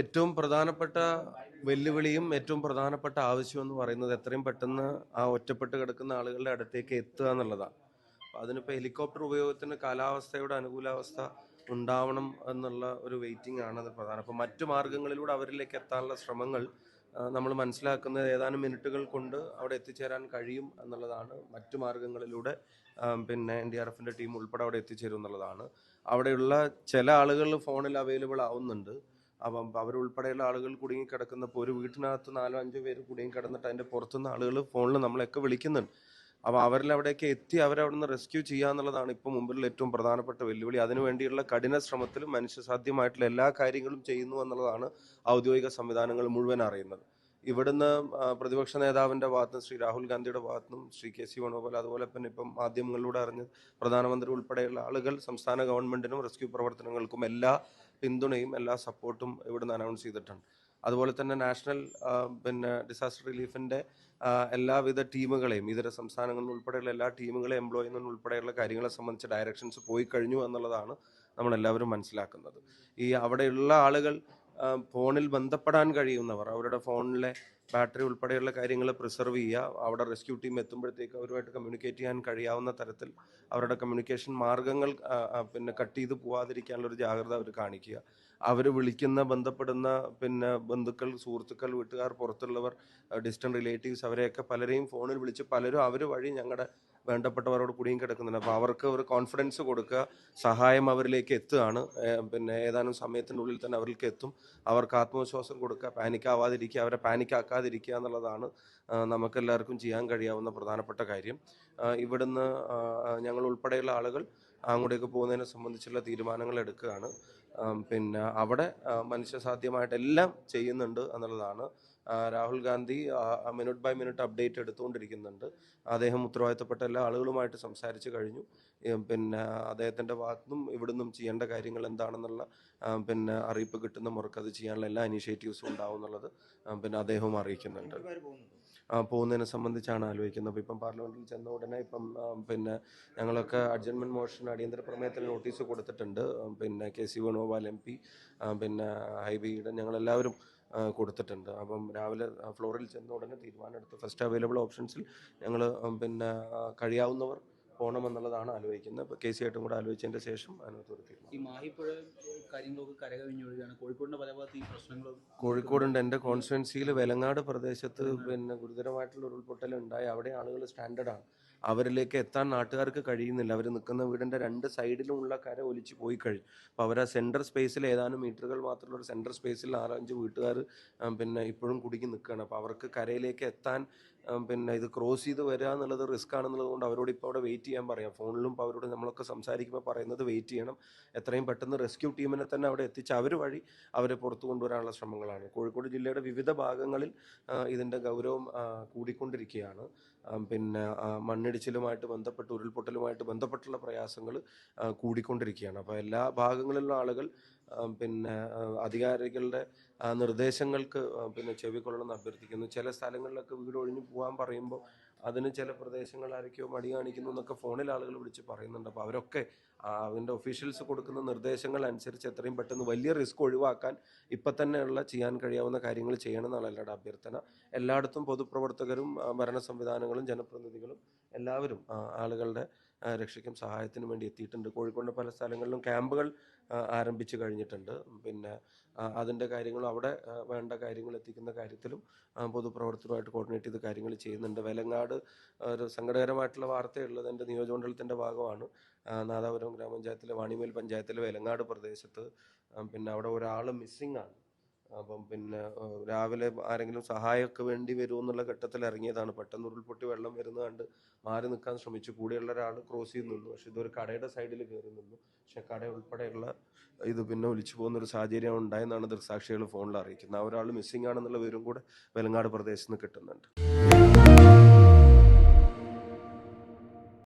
ഏറ്റവും പ്രധാനപ്പെട്ട വെല്ലുവിളിയും ഏറ്റവും പ്രധാനപ്പെട്ട ആവശ്യം എന്ന് പറയുന്നത് എത്രയും പെട്ടെന്ന് ആ ഒറ്റപ്പെട്ട് കിടക്കുന്ന ആളുകളുടെ അടുത്തേക്ക് എത്തുക എന്നുള്ളതാണ്. അപ്പം അതിനിപ്പോൾ ഹെലികോപ്റ്റർ ഉപയോഗത്തിന് കാലാവസ്ഥയുടെ അനുകൂലാവസ്ഥ ഉണ്ടാവണം എന്നുള്ള ഒരു വെയിറ്റിംഗ് ആണ് അത് പ്രധാനം. അപ്പം മറ്റു മാർഗങ്ങളിലൂടെ അവരിലേക്ക് എത്താനുള്ള ശ്രമങ്ങൾ നമ്മൾ മനസ്സിലാക്കുന്നത് ഏതാനും മിനിറ്റുകൾ കൊണ്ട് അവിടെ എത്തിച്ചേരാൻ കഴിയും എന്നുള്ളതാണ്. മറ്റു മാർഗങ്ങളിലൂടെ പിന്നെ എൻ ഡി ആർ എഫിന്റെ ടീം ഉൾപ്പെടെ അവിടെ എത്തിച്ചേരും എന്നുള്ളതാണ്. അവിടെയുള്ള ചില ആളുകൾ ഫോണിൽ അവൈലബിൾ ആവുന്നുണ്ട്. അപ്പം അവരുൾപ്പെടെയുള്ള ആളുകൾ കുടുങ്ങി കിടക്കുന്നപ്പോൾ ഒരു വീട്ടിനകത്ത് നാലോ അഞ്ചോ പേര് കുടുങ്ങി കിടന്നിട്ട് അതിന്റെ പുറത്തുനിന്ന് ആളുകൾ ഫോണിൽ നമ്മളെയൊക്കെ വിളിക്കുന്നുണ്ട്. അപ്പോൾ അവരിൽ അവിടേക്ക് എത്തി അവരെ അവിടെ നിന്ന് റെസ്ക്യൂ ചെയ്യുക എന്നുള്ളതാണ് ഇപ്പോൾ മുമ്പിലുള്ള ഏറ്റവും പ്രധാനപ്പെട്ട വെല്ലുവിളി. അതിനു വേണ്ടിയുള്ള കഠിന ശ്രമത്തിലും മനുഷ്യസാധ്യമായിട്ടുള്ള എല്ലാ കാര്യങ്ങളും ചെയ്യുന്നു എന്നുള്ളതാണ് ഔദ്യോഗിക സംവിധാനങ്ങൾ മുഴുവൻ അറിയുന്നത്. ഇവിടുന്ന് പ്രതിപക്ഷ നേതാവിന്റെ ഭാഗത്തും ശ്രീ രാഹുൽ ഗാന്ധിയുടെ ഭാഗത്തും ശ്രീ കെ സി വേണുഗോപാൽ അതുപോലെ തന്നെ ഇപ്പം മാധ്യമങ്ങളിലൂടെ അറിഞ്ഞ് പ്രധാനമന്ത്രി ഉൾപ്പെടെയുള്ള ആളുകൾ സംസ്ഥാന ഗവൺമെന്റിനും റെസ്ക്യൂ പ്രവർത്തനങ്ങൾക്കും എല്ലാ പിന്തുണയും എല്ലാ സപ്പോർട്ടും ഇവിടുന്ന് അനൗൺസ് ചെയ്തിട്ടുണ്ട്. അതുപോലെ തന്നെ നാഷണൽ പിന്നെ ഡിസാസ്റ്റർ റിലീഫിന്റെ എല്ലാവിധ ടീമുകളെയും ഇതര സംസ്ഥാനങ്ങളിൽ ഉൾപ്പെടെയുള്ള എല്ലാ ടീമുകളെയും എംപ്ലോയിൽ നിന്ന് ഉൾപ്പെടെയുള്ള കാര്യങ്ങളെ സംബന്ധിച്ച് ഡയറക്ഷൻസ് പോയി കഴിഞ്ഞു എന്നുള്ളതാണ് നമ്മളെല്ലാവരും മനസ്സിലാക്കുന്നത്. ഈ അവിടെയുള്ള ആളുകൾ ഫോണിൽ ബന്ധപ്പെടാൻ കഴിയുന്നവർ അവരുടെ ഫോണിലെ ബാറ്ററി ഉൾപ്പെടെയുള്ള കാര്യങ്ങൾ പ്രിസർവ് ചെയ്യുക. അവിടെ റെസ്ക്യൂ ടീം എത്തുമ്പോഴത്തേക്ക് അവരുമായിട്ട് കമ്മ്യൂണിക്കേറ്റ് ചെയ്യാൻ കഴിയാവുന്ന തരത്തിൽ അവരുടെ കമ്മ്യൂണിക്കേഷൻ മാർഗങ്ങൾ പിന്നെ കട്ട് ചെയ്ത് പോവാതിരിക്കാനുള്ള ഒരു ജാഗ്രത അവർ കാണിക്കുക. അവർ വിളിക്കുന്ന ബന്ധപ്പെടുന്ന പിന്നെ ബന്ധുക്കൾ സുഹൃത്തുക്കൾ വീട്ടുകാർ പുറത്തുള്ളവർ ഡിസ്റ്റന്റ് റിലേറ്റീവ്സ് അവരെയൊക്കെ പലരെയും ഫോണിൽ വിളിച്ച് പലരും അവർ വഴി ഞങ്ങളുടെ വേണ്ടപ്പെട്ടവരോട് കുടിയും കിടക്കുന്നുണ്ട്. അപ്പോൾ അവർക്ക് ഒരു കോൺഫിഡൻസ് കൊടുക്കുക. സഹായം അവരിലേക്ക് എത്തുകയാണ്. പിന്നെ ഏതാനും സമയത്തിനുള്ളിൽ തന്നെ അവരിലേക്ക് എത്തും. അവർക്ക് ആത്മവിശ്വാസം കൊടുക്കുക. പാനിക്കാവാതിരിക്കുക അവരെ പാനിക് ആക്കാതിരിക്കുക എന്നുള്ളതാണ് നമുക്കെല്ലാവർക്കും ചെയ്യാൻ കഴിയാവുന്ന പ്രധാനപ്പെട്ട കാര്യം. ഇവിടുന്ന് ഞങ്ങൾ ഉൾപ്പെടെയുള്ള ആളുകൾ അങ്ങോട്ടേക്ക് പോകുന്നതിനെ സംബന്ധിച്ചുള്ള തീരുമാനങ്ങൾ എടുക്കുകയാണ്. പിന്നെ അവിടെ മനുഷ്യസാധ്യമായിട്ടെല്ലാം ചെയ്യുന്നുണ്ട് എന്നുള്ളതാണ് Rahul Gandhi minute by minute update എടുത്തുകൊണ്ടിരിക്കുന്നുണ്ട്. അദ്ദേഹം ഉത്തരവാദിത്തപ്പെട്ട എല്ലാ ആളുകളുമായിട്ട് സംസാരിച്ചു കഴിഞ്ഞു. പിന്നെ അദ്ദേഹത്തിന്റെ ഭാഗത്തുനിന്നും ഇവിടുന്നും ചെയ്യേണ്ട കാര്യങ്ങൾ എന്താണെന്നുള്ള പിന്നെ അറിയിപ്പ് കിട്ടുന്ന മുറക്ക് അത് ചെയ്യാനുള്ള എല്ലാ ഇനീഷ്യേറ്റീവ്സും ഉണ്ടാവും എന്നുള്ളത് പിന്നെ അദ്ദേഹവും അറിയിക്കുന്നുണ്ട്. ആ, പോകുന്നതിനെ സംബന്ധിച്ചാണ് ആലോചിക്കുന്നത്. അപ്പോൾ ഇപ്പം പാർലമെന്റിൽ ചെന്ന ഉടനെ ഇപ്പം പിന്നെ ഞങ്ങളൊക്കെ അഡ്ജസ്റ്റ്മെന്റ് മോഷൻ അടിയന്തര പ്രമേയത്തിൽ നോട്ടീസ് കൊടുത്തിട്ടുണ്ട്. പിന്നെ K C Venugopal M P പിന്നെ ഹൈബിയുടെ ഞങ്ങളെല്ലാവരും ആ, കൊടുത്തിട്ടുണ്ട്. അപ്പം രാവിലെ ഫ്ലോറിൽ ചെന്ന ഉടനെ തീരുമാനം എടുത്ത് ഫസ്റ്റ് അവൈലബിൾ ഓപ്ഷൻസിൽ ഞങ്ങൾ പിന്നെ കഴിയാവുന്നവർ പോകണമെന്നുള്ളതാണ് ആലോചിക്കുന്നത്. ഇപ്പോൾ കെ സി ആയിട്ടും കൂടെ ആലോചിച്ചതിന്റെ ശേഷം അതിനകത്ത് ഒരു തീരുമാനം. ഈ മാഹിപ്പുഴ കാര്യങ്ങളൊക്കെ കരകവിഞ്ഞൊഴുകയാണ്. കോഴിക്കോടിന്റെ പല ഭാഗത്ത് ഈ പ്രശ്നങ്ങളും കോഴിക്കോടുണ്ട്. എന്റെ കോൺസ്റ്റുവൻസിയിൽ വെലങ്ങാട് പ്രദേശത്ത് പിന്നെ ഗുരുതരമായിട്ടുള്ള ഉരുൾപൊട്ടൽ ഉണ്ടായി അവിടെ ആളുകൾ സ്റ്റാൻഡേർഡ് ആണ്. അവരിലേക്ക് എത്താൻ നാട്ടുകാർക്ക് കഴിയുന്നില്ല. അവർ നിൽക്കുന്ന വീടിന്റെ രണ്ട് സൈഡിലുമുള്ള കര ഒലിച്ച് പോയി കഴിഞ്ഞു അപ്പോൾ അവർ ആ സെന്റർ സ്പേസിൽ ഏതാനും മീറ്ററുകൾ മാത്രമുള്ള ഒരു സെന്റർ സ്പേസിൽ നാലഞ്ച് വീട്ടുകാർ പിന്നെ ഇപ്പോഴും കുടുങ്ങി നിൽക്കുകയാണ് അപ്പോൾ അവർക്ക് കരയിലേക്ക് എത്താൻ പിന്നെ ഇത് ക്രോസ് ചെയ്ത് വരിക എന്നുള്ളത് റിസ്ക് ആണെന്നുള്ളത് കൊണ്ട് അവരോട് ഇപ്പോൾ അവിടെ വെയിറ്റ് ചെയ്യാൻ പറയാം. ഫോണിലും ഇപ്പോൾ അവരോട് നമ്മളൊക്കെ സംസാരിക്കുമ്പോൾ പറയുന്നത് വെയിറ്റ് ചെയ്യണം. എത്രയും പെട്ടെന്ന് റെസ്ക്യൂ ടീമിനെ തന്നെ അവിടെ എത്തിച്ച് അവർ വഴി അവരെ പുറത്തു കൊണ്ടുവരാനുള്ള ശ്രമങ്ങളാണ്. കോഴിക്കോട് ജില്ലയുടെ വിവിധ ഭാഗങ്ങളിൽ ഇതിന്റെ ഗൗരവം കൂടിക്കൊണ്ടിരിക്കുകയാണ്. പിന്നെ ആ, മണ്ണിടിച്ചിലുമായിട്ട് ബന്ധപ്പെട്ട് ഉരുൾപൊട്ടലുമായിട്ട് ബന്ധപ്പെട്ടുള്ള പ്രയാസങ്ങൾ കൂടിക്കൊണ്ടിരിക്കുകയാണ്. അപ്പോൾ എല്ലാ ഭാഗങ്ങളിലുള്ള ആളുകൾ പിന്നെ അധികാരികളുടെ നിർദ്ദേശങ്ങൾക്ക് പിന്നെ ചെവിക്കൊള്ളണമെന്ന് അഭ്യർത്ഥിക്കുന്നു. ചില സ്ഥലങ്ങളിലൊക്കെ വീട് പോകാൻ പറയുമ്പോൾ അതിന് ചില പ്രദേശങ്ങൾ ആരൊക്കെയോ മടി കാണിക്കുന്നു എന്നൊക്കെ ഫോണിൽ ആളുകൾ വിളിച്ച് പറയുന്നുണ്ട്. അപ്പോൾ അവരൊക്കെ അതിന്റെ ഒഫീഷ്യൽസ് കൊടുക്കുന്ന നിർദ്ദേശങ്ങൾ അനുസരിച്ച് എത്രയും പെട്ടെന്ന് വലിയ റിസ്ക് ഒഴിവാക്കാൻ ഇപ്പം തന്നെയുള്ള ചെയ്യാൻ കഴിയാവുന്ന കാര്യങ്ങൾ ചെയ്യണം എന്നാണ് എല്ലാവരുടെ അഭ്യർത്ഥന. എല്ലായിടത്തും പൊതുപ്രവർത്തകരും ഭരണ സംവിധാനങ്ങളും ജനപ്രതിനിധികളും എല്ലാവരും ആളുകളുടെ രക്ഷയ്ക്കും സഹായത്തിനും വേണ്ടി എത്തിയിട്ടുണ്ട്. കോഴിക്കോട് പല സ്ഥലങ്ങളിലും ക്യാമ്പുകൾ ആരംഭിച്ചു കഴിഞ്ഞിട്ടുണ്ട്. പിന്നെ അതിന്റെ കാര്യങ്ങളും അവിടെ വേണ്ട കാര്യങ്ങൾ എത്തിക്കുന്ന കാര്യത്തിലും പൊതുപ്രവർത്തനമായിട്ട് കോർഡിനേറ്റ് ചെയ്ത് കാര്യങ്ങൾ ചെയ്യുന്നുണ്ട്. വെലങ്ങാട് ഒരു സങ്കടകരമായിട്ടുള്ള വാർത്തയുള്ളത് എന്റെ നിയോജകമണ്ഡലത്തിന്റെ ഭാഗമാണ്. നാദാപുരം ഗ്രാമപഞ്ചായത്തിലെ വാണിമേൽ പഞ്ചായത്തിലെ വെലങ്ങാട് പ്രദേശത്ത് പിന്നെ അവിടെ ഒരാൾ മിസ്സിങ്ങാണ് അപ്പം പിന്നെ രാവിലെ ആരെങ്കിലും സഹായമൊക്കെ വേണ്ടി വരുമോ എന്നുള്ള ഘട്ടത്തിൽ ഇറങ്ങിയതാണ്. പെട്ടെന്ന് ഉരുൾപൊട്ടി വെള്ളം വരുന്നത് കണ്ട് മാറി നിൽക്കാൻ ശ്രമിച്ചു. കൂടെയുള്ള ഒരാൾ ക്രോസ് ചെയ്ത് നിന്നു. പക്ഷെ ഇതൊരു കടയുടെ സൈഡിൽ കയറി നിന്നു. പക്ഷെ കട ഉൾപ്പെടെയുള്ള ഇത് പിന്നെ ഒലിച്ചു പോകുന്ന ഒരു സാഹചര്യം ഉണ്ടായെന്നാണ് ദൃക്സാക്ഷികൾ ഫോണിൽ അറിയിക്കുന്നത്. ആ ഒരാൾ മിസ്സിംഗ് ആണെന്നുള്ള വിവരം കൂടെ വെലങ്ങാട് പ്രദേശത്ത് നിന്ന് കിട്ടുന്നുണ്ട്.